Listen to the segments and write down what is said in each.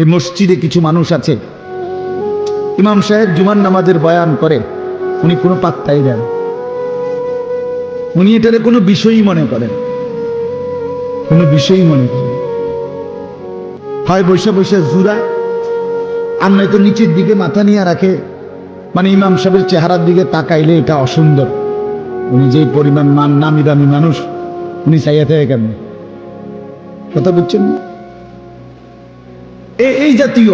এই মসজিদে কিছু মানুষ আছে। ইমাম সাহেব জুমান নামাজের বয়ান করে, উনি কোনো পাত্তাই দেন। উনি এটারে কোনো বিষয়ই মনে করেন। কোনো বিষয়ই মনে করেন হয় বসে বসে জুরা, আর নয়তো নিচের দিকে মাথা নিয়ে রাখে। মানে ইমাম সাহেবের চেহারার দিকে তাকাইলে এটা অসুন্দর। উনি যে পরিমাণ মান, নামি দামি মানুষ, উনি চাইয়া থেকে কেন কথা বুঝছেন না? এই জাতীয়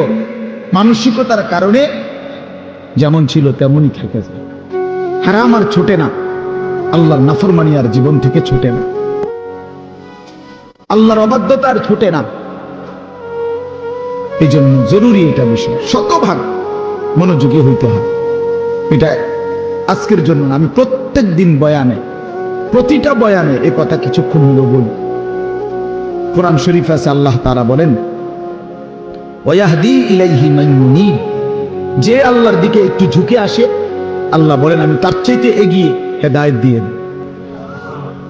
মানসিকতার কারণে যেমন ছিল তেমনই থেকে যায়। হারাম আর ছোটে না। আল্লাহর নাফরমানি আর জীবন থেকে ছুটে না। আল্লাহর অবাধ্যতা আর ছুটে না। এই জন্য জরুরি এটা বিষয়। শতভাগ মনোযোগী হইতে হয় এটা আজকের জন্য আমি প্রত্যেক দিন বয়ানে, প্রতিটা বয়ানে এ কথা কিছুক্ষণ হলো বলি। কোরআন শরীফ আছে, আল্লাহ তারা বলেন যে আল্লাহর দিকে একটু ঝুঁকে আসে, আল্লাহ বলেন, আমি তার চাইতে এগিয়ে হেদায়েত দিয়ে।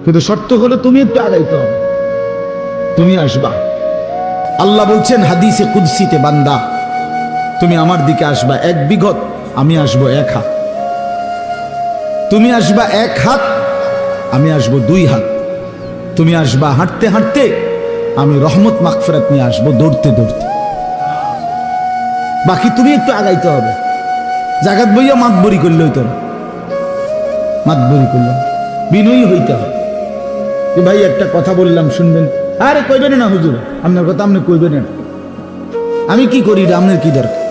কিন্তু শর্ত হলো তুমি একটু আগাইতে হবে। তুমি আসবা। আল্লাহ বলছেন, হাদিসে কুদসিতে, বান্দা, তুমি আমার দিকে আসবা। এক বিঘত আমি আসব এক হাত। তুমি আসবা এক হাত, আমি আসব দুই হাত। তুমি আসবা হাঁটতে হাঁটতে, আমি রহমত মাকফেরাত নিয়ে আসব দৌড়তে দৌড়তে। বাকি তুমি একটু আগাইতে হবে। জাগাত বইয়া মাতবরি করলে হইতো না। মাতবরি করলাম বিনয়ী হইতে হবে। যে ভাই, একটা কথা বললাম, শুনবেন। আরে, কইবেন না হুজুর? আপনার কথা আপনি কইবেন না। আমি কি করি আপনার কি দরকার?